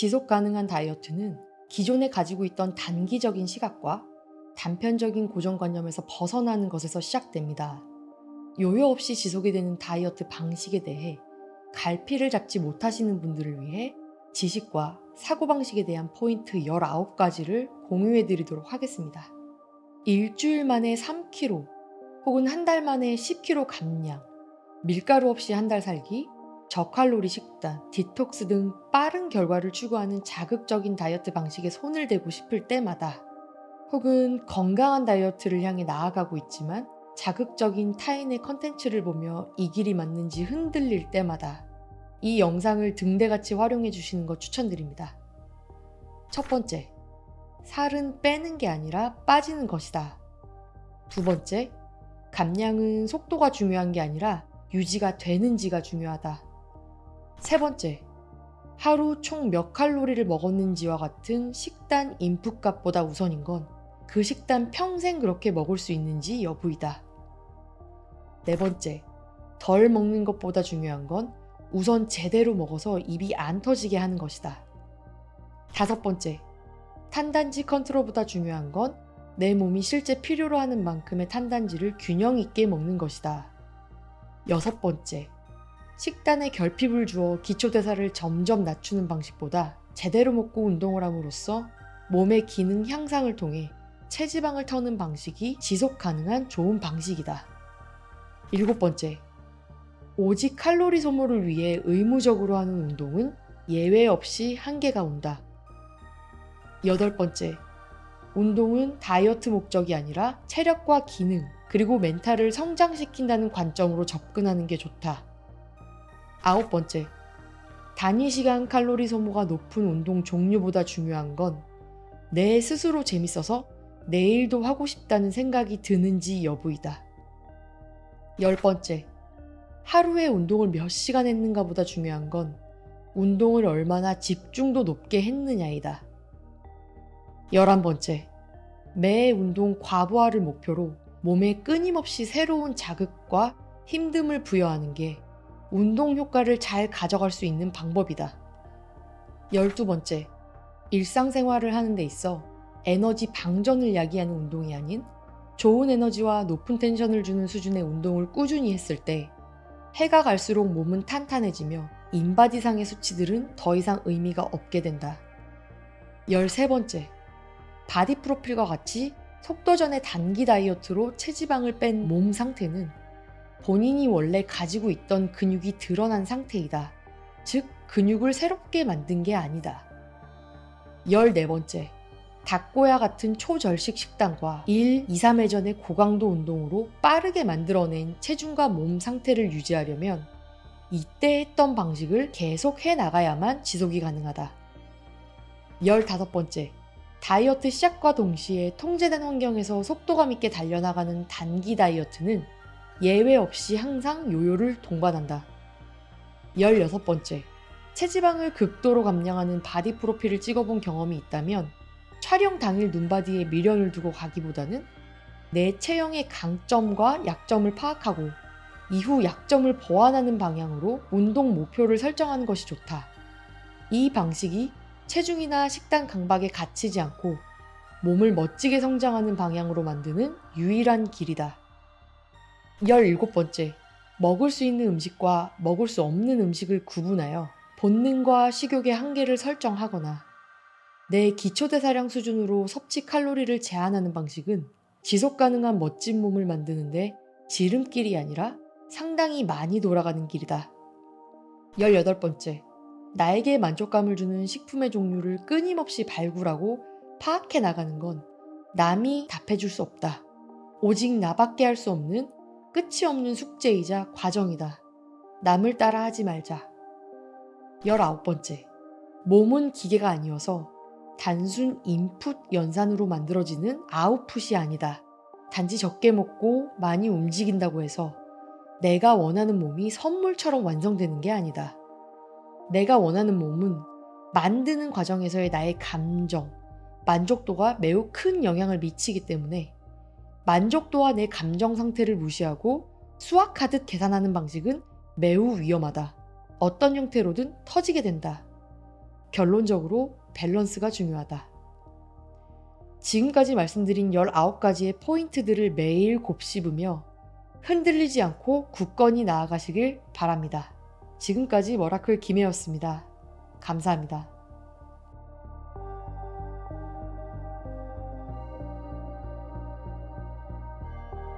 지속 가능한 다이어트는 기존에 가지고 있던 단기적인 시각과 단편적인 고정관념에서 벗어나는 것에서 시작됩니다. 요요 없이 지속이 되는 다이어트 방식에 대해 갈피를 잡지 못하시는 분들을 위해 지식과 사고방식에 대한 포인트 19가지를 공유해 드리도록 하겠습니다. 일주일 만에 3kg 혹은 한 달 만에 10kg 감량, 밀가루 없이 한 달 살기, 저칼로리 식단, 디톡스 등 빠른 결과를 추구하는 자극적인 다이어트 방식에 손을 대고 싶을 때마다 혹은 건강한 다이어트를 향해 나아가고 있지만 자극적인 타인의 컨텐츠를 보며 이 길이 맞는지 흔들릴 때마다 이 영상을 등대같이 활용해 주시는 것 추천드립니다. 첫 번째, 살은 빼는 게 아니라 빠지는 것이다. 두 번째, 감량은 속도가 중요한 게 아니라 유지가 되는지가 중요하다. 세 번째, 하루 총 몇 칼로리를 먹었는지와 같은 식단 인풋 값보다 우선인 건 그 식단 평생 그렇게 먹을 수 있는지 여부이다. 네 번째, 덜 먹는 것보다 중요한 건 우선 제대로 먹어서 입이 안 터지게 하는 것이다. 다섯 번째, 탄단지 컨트롤보다 중요한 건 내 몸이 실제 필요로 하는 만큼의 탄단지를 균형 있게 먹는 것이다. 여섯 번째, 식단에 결핍을 주어 기초대사를 점점 낮추는 방식보다 제대로 먹고 운동을 함으로써 몸의 기능 향상을 통해 체지방을 터는 방식이 지속 가능한 좋은 방식이다. 일곱 번째, 오직 칼로리 소모를 위해 의무적으로 하는 운동은 예외 없이 한계가 온다. 여덟 번째, 운동은 다이어트 목적이 아니라 체력과 기능, 그리고 멘탈을 성장시킨다는 관점으로 접근하는 게 좋다. 아홉 번째, 단위 시간 칼로리 소모가 높은 운동 종류보다 중요한 건 내 스스로 재밌어서 내일도 하고 싶다는 생각이 드는지 여부이다. 열 번째, 하루에 운동을 몇 시간 했는가 보다 중요한 건 운동을 얼마나 집중도 높게 했느냐이다. 열한 번째, 매 운동 과부하를 목표로 몸에 끊임없이 새로운 자극과 힘듦을 부여하는 게 운동 효과를 잘 가져갈 수 있는 방법이다. 열두 번째, 일상생활을 하는 데 있어 에너지 방전을 야기하는 운동이 아닌 좋은 에너지와 높은 텐션을 주는 수준의 운동을 꾸준히 했을 때 해가 갈수록 몸은 탄탄해지며 인바디상의 수치들은 더 이상 의미가 없게 된다. 열세 번째, 바디 프로필과 같이 속도전의 단기 다이어트로 체지방을 뺀 몸 상태는 본인이 원래 가지고 있던 근육이 드러난 상태이다. 즉, 근육을 새롭게 만든 게 아니다. 14번째, 닭고야 같은 초절식 식단과 1, 2, 3회 전의 고강도 운동으로 빠르게 만들어낸 체중과 몸 상태를 유지하려면 이때 했던 방식을 계속 해 나가야만 지속이 가능하다. 15번째, 다이어트 시작과 동시에 통제된 환경에서 속도감 있게 달려나가는 단기 다이어트는 예외 없이 항상 요요를 동반한다. 16번째, 체지방을 극도로 감량하는 바디 프로필을 찍어본 경험이 있다면 촬영 당일 눈바디에 미련을 두고 가기보다는 내 체형의 강점과 약점을 파악하고 이후 약점을 보완하는 방향으로 운동 목표를 설정하는 것이 좋다. 이 방식이 체중이나 식단 강박에 갇히지 않고 몸을 멋지게 성장하는 방향으로 만드는 유일한 길이다. 17번째, 먹을 수 있는 음식과 먹을 수 없는 음식을 구분하여 본능과 식욕의 한계를 설정하거나 내 기초대사량 수준으로 섭취 칼로리를 제한하는 방식은 지속 가능한 멋진 몸을 만드는데 지름길이 아니라 상당히 많이 돌아가는 길이다. 18번째, 나에게 만족감을 주는 식품의 종류를 끊임없이 발굴하고 파악해 나가는 건 남이 답해줄 수 없다. 오직 나밖에 할 수 없는 끝이 없는 숙제이자 과정이다. 남을 따라 하지 말자. 19번째. 몸은 기계가 아니어서 단순 인풋 연산으로 만들어지는 아웃풋이 아니다. 단지 적게 먹고 많이 움직인다고 해서 내가 원하는 몸이 선물처럼 완성되는 게 아니다. 내가 원하는 몸은 만드는 과정에서의 나의 감정, 만족도가 매우 큰 영향을 미치기 때문에 만족도와 내 감정 상태를 무시하고 수학하듯 계산하는 방식은 매우 위험하다. 어떤 형태로든 터지게 된다. 결론적으로 밸런스가 중요하다. 지금까지 말씀드린 19가지의 포인트들을 매일 곱씹으며 흔들리지 않고 굳건히 나아가시길 바랍니다. 지금까지 머라클 김혜였습니다. 감사합니다.